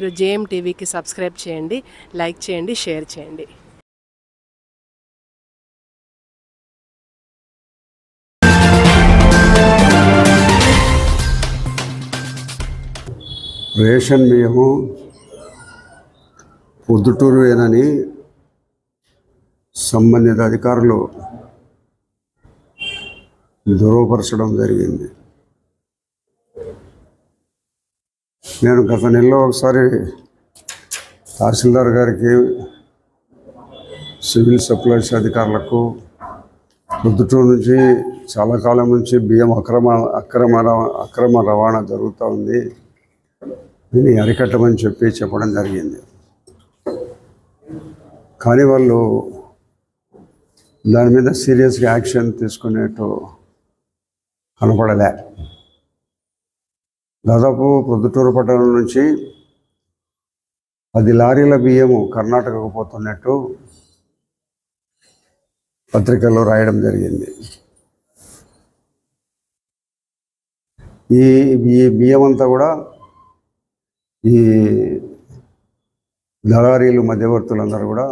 మీరు జేఎం టీవీకి సబ్స్క్రైబ్ చేయండి లైక్ చేయండి షేర్ చేయండి. రేషన్ బియ్యము పొద్దుటూరువేనని సంబంధిత అధికారులు ధృవపరచడం జరిగింది. నేను గత నెలలో ఒకసారి తహసీల్దార్ గారికి సివిల్ సప్లైస్ అధికారులకు పొద్దుటూరు నుంచి చాలా కాలం నుంచి బియ్యం అక్రమ అక్రమ అక్రమ రవాణా జరుగుతూ ఉంది. దీన్ని అరికట్టమని చెప్పి చెప్పడం జరిగింది. కానీ వాళ్ళు దాని మీద సీరియస్గా యాక్షన్ తీసుకునేట్టు కనపడలే. దాదాపు ప్రొద్దుటూరు పట్టణం నుంచి పది లారీల బియ్యము కర్ణాటకకు పోతున్నట్టు పత్రికల్లో రాయడం జరిగింది. ఈ ఈ బియ్యం అంతా కూడా ఈ దళారీలు మధ్యవర్తులందరూ కూడా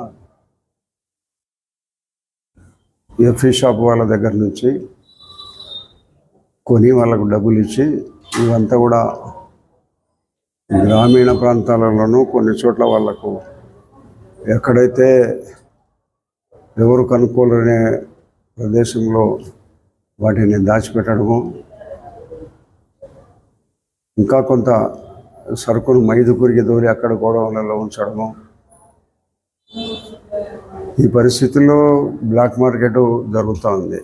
ఎఫ్ఈ షాప్ వాళ్ళ దగ్గర నుంచి కొని వాళ్ళకు డబ్బులు ఇచ్చి ఇవంతా కూడా గ్రామీణ ప్రాంతాలలోనూ కొన్ని చోట్ల వాళ్ళకు ఎక్కడైతే ఎవరు కనుక్కోలేని ప్రదేశంలో వాటిని దాచిపెట్టడము ఇంకా కొంత సరుకును మైదుకూరికి దూరి అక్కడ గోడౌన్లలో ఉంచడము ఈ పరిస్థితుల్లో బ్లాక్ మార్కెట్ జరుగుతూ ఉంది.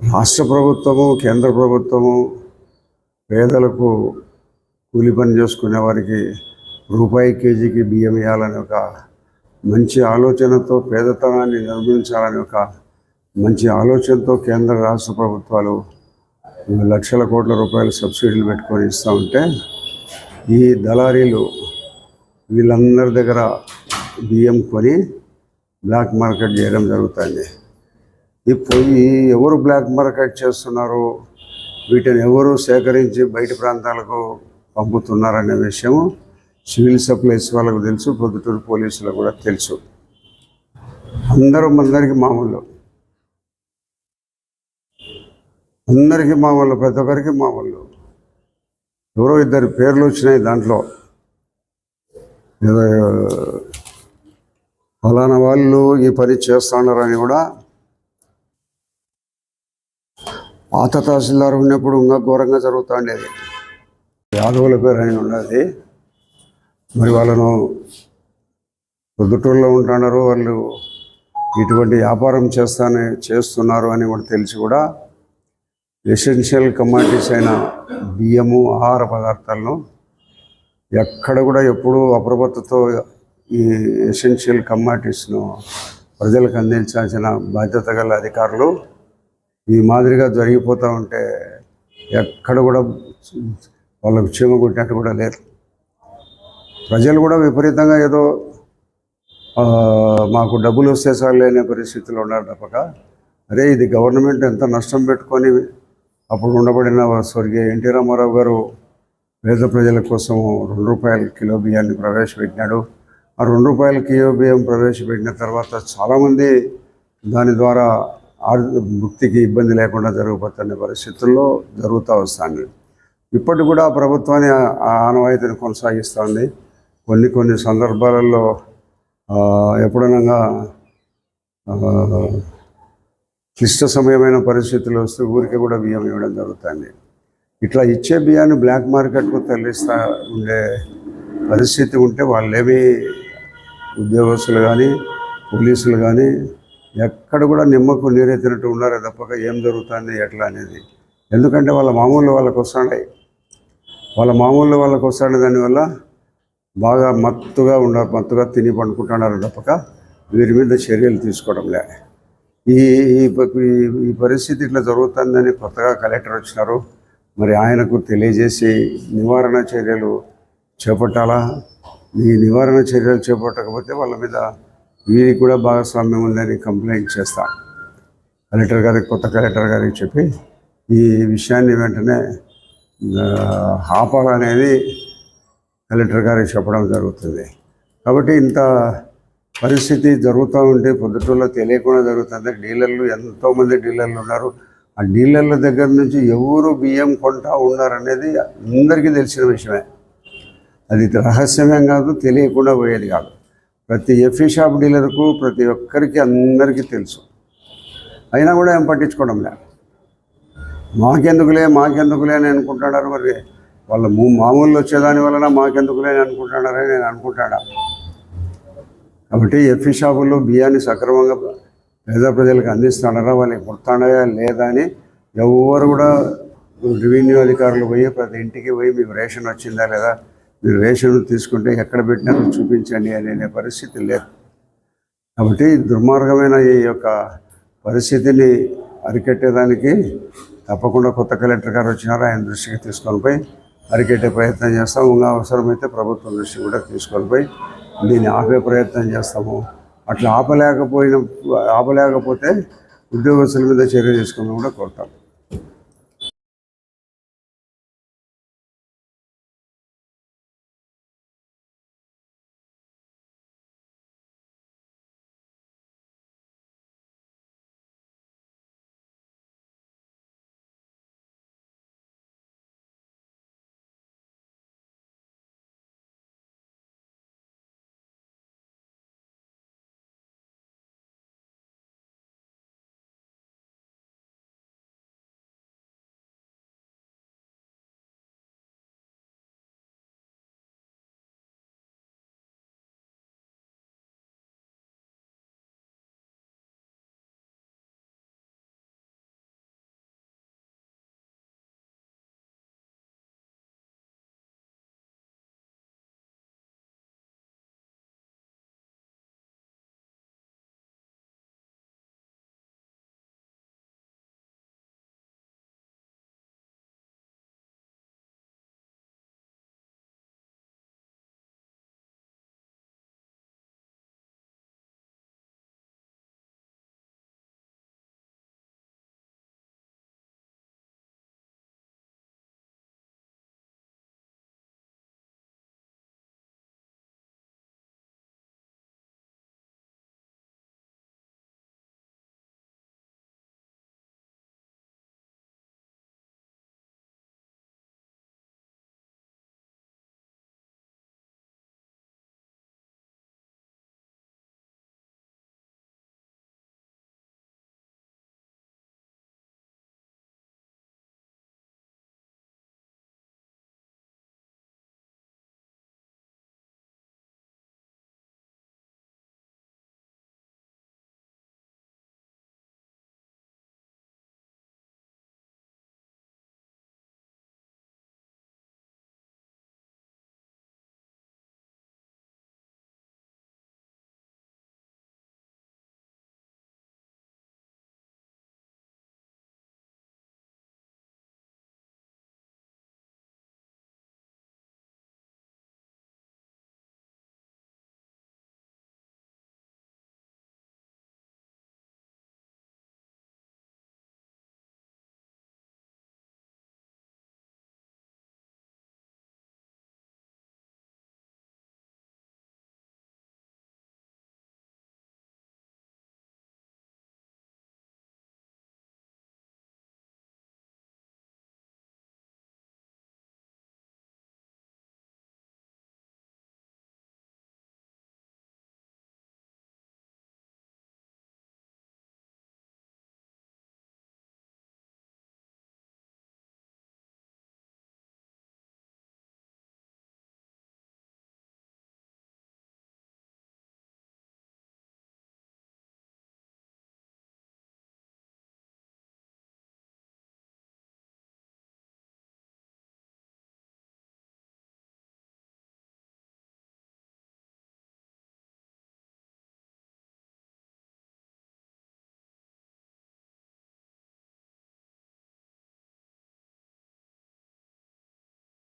రాష్ట్ర ప్రభుత్వము కేంద్ర ప్రభుత్వము పేదలకు కూలి పని చేసుకునే వారికి రూపాయి కేజీకి బియ్యం ఇవ్వాలని ఒక మంచి ఆలోచనతో పేదతనాన్ని నిర్మించాలని ఒక మంచి ఆలోచనతో కేంద్ర రాష్ట్ర ప్రభుత్వాలు లక్షల కోట్ల రూపాయలు సబ్సిడీలు పెట్టుకొని ఇస్తూ ఉంటే ఈ దళారీలు వీళ్ళందరి దగ్గర బియ్యం కొని బ్లాక్ మార్కెట్ చేయడం జరుగుతుంది. ఇప్పుడు ఎవరు బ్లాక్ మార్కెట్ చేస్తున్నారు వీటిని ఎవరు సేకరించి బయట ప్రాంతాలకు పంపుతున్నారనే విషయం సివిల్ సప్లైస్ వాళ్ళకు తెలుసు పొద్దుటూరు పోలీసులకు కూడా తెలుసు. అందరూ అందరికీ మామూలు అందరికీ మామూలు ప్రతి ఒక్కరికి మామూలు ఎవరో ఇద్దరు పేర్లు వచ్చినాయి దాంట్లో. ఏదో ఫలానా వాళ్ళు ఈ పని చేస్తున్నారని కూడా పాత తహసీల్దార్ ఉన్నప్పుడు ఇంకా ఘోరంగా జరుగుతూ ఉండేది. యాదవుల పేరు ఆయన ఉన్నది. మరి వాళ్ళను పొద్దుటూరులో ఉంటున్నారు. వాళ్ళు ఇటువంటి వ్యాపారం చేస్తానే చేస్తున్నారు అని కూడా తెలిసి కూడా ఎసెన్షియల్ కమాడిటీస్ అయిన బియ్యము ఆహార పదార్థాలను ఎక్కడ కూడా ఎప్పుడూ అప్రమత్తతో ఈ ఎసెన్షియల్ కమాడిటీస్ను ప్రజలకు అందించాల్సిన బాధ్యత గల అధికారులు ఈ మాదిరిగా జరిగిపోతూ ఉంటే ఎక్కడ కూడా వాళ్ళకు క్షేమ కొట్టినట్టు కూడా లేదు ప్రజలు కూడా విపరీతంగా ఏదో మాకు డబ్బులు వస్తే చాలు లేని పరిస్థితిలో ఉన్నారు తప్పక. అరే ఇది గవర్నమెంట్ ఎంత నష్టం పెట్టుకొని అప్పుడు ఉండబడిన స్వర్గీయ ఎన్టీ రామారావు గారు పేద ప్రజల కోసం రెండు రూపాయల కిలో బియ్యాన్ని ప్రవేశపెట్టినాడు. ఆ రెండు రూపాయల కిలో బియ్యం ప్రవేశపెట్టిన తర్వాత చాలామంది దాని ద్వారా ఆర్ భుక్తికి ఇబ్బంది లేకుండా జరగబోతున్న పరిస్థితుల్లో జరుగుతూ వస్తుంది. ఇప్పటికి కూడా ప్రభుత్వాన్ని ఆ- ఆనవాయితీని కొనసాగిస్తుంది. కొన్ని కొన్ని సందర్భాలలో ఎప్పుడనగా క్లిష్ట సమయమైన పరిస్థితులు వస్తే ఊరికి కూడా బియ్యం ఇవ్వడం జరుగుతుంది. ఇట్లా ఇచ్చే బియ్యాన్ని బ్లాక్ మార్కెట్కు తరలిస్తా ఉండే పరిస్థితి ఉంటే వాళ్ళేమీ ఉద్యోగస్తులు కానీ పోలీసులు కానీ ఎక్కడ కూడా నిమ్మకు నీరెత్తినట్టు ఉన్నారే తప్పక ఏం జరుగుతుంది ఎట్లా అనేది. ఎందుకంటే వాళ్ళ మామూలు వాళ్ళకు వస్తున్నాయి వాళ్ళ మామూలు వాళ్ళకు వస్తాడు దానివల్ల బాగా మత్తుగా ఉండ మత్తుగా తిని పండుకుంటున్నారు తప్పక వీరి మీద చర్యలు తీసుకోవడంలే ఈ- ఈ పరిస్థితి ఇట్లా జరుగుతుందని కొత్తగా కలెక్టర్ వచ్చినారు. మరి ఆయనకు తెలియజేసి నివారణ చర్యలు చేపట్టాలా? ఈ నివారణ చర్యలు చేపట్టకపోతే వాళ్ళ మీద వీరికి కూడా భాగస్వామ్యం ఉందని కంప్లైంట్ చేస్తా. కలెక్టర్ గారికి కొత్త కలెక్టర్ గారికి చెప్పి ఈ విషయాన్ని వెంటనే ఆపాలనేది కలెక్టర్ గారికి చెప్పడం జరుగుతుంది. కాబట్టి ఇంత పరిస్థితి జరుగుతూ ఉంటే పొద్దుటూరులో తెలియకుండా జరుగుతుంది. డీలర్లు ఎంతోమంది డీలర్లు ఉన్నారు. ఆ డీలర్ల దగ్గర నుంచి ఎవరు బియ్యం కొంటా ఉన్నారనేది అందరికీ తెలిసిన విషయమే. అది రహస్యమేం కాదు తెలియకుండా పోయేది కాదు. ప్రతి ఎఫీ షాప్ డీలర్కు ప్రతి ఒక్కరికి అందరికీ తెలుసు. అయినా కూడా ఏం పట్టించుకోవడం లే మాకెందుకులే మాకెందుకులే అని అనుకుంటున్నారు మరి. వాళ్ళ మామూలు వచ్చేదాని వలన మాకెందుకులే అని అనుకుంటున్నారని నేను అనుకుంటాడా? కాబట్టి ఎఫీ షాపుల్లో బియ్యాన్ని సక్రమంగా పేద ప్రజలకు అందిస్తున్నారా వాళ్ళకి పుడతాడా లేదా అని ఎవరు కూడా రెవెన్యూ అధికారులు పోయి ప్రతి ఇంటికి పోయి మీకు రేషన్ వచ్చిందా లేదా మీరు రేషన్ తీసుకుంటే ఎక్కడ పెట్టినారో చూపించండి అనే పరిస్థితి లేదు. కాబట్టి దుర్మార్గమైన ఈ యొక్క పరిస్థితిని అరికట్టేదానికి తప్పకుండా కొత్త కలెక్టర్ గారు వచ్చినారు. ఆయన దృష్టికి తీసుకొని పోయి అరికట్టే ప్రయత్నం చేస్తాము ఇంకా అవసరమైతే ప్రభుత్వం దృష్టి కూడా తీసుకొని పోయి దీన్ని ఆపే ప్రయత్నం చేస్తాము. అట్లా ఆపలేకపోయిన ఆపలేకపోతే ఉద్యోగస్తుల మీద చర్య తీసుకోమని కూడా కోరుతాం.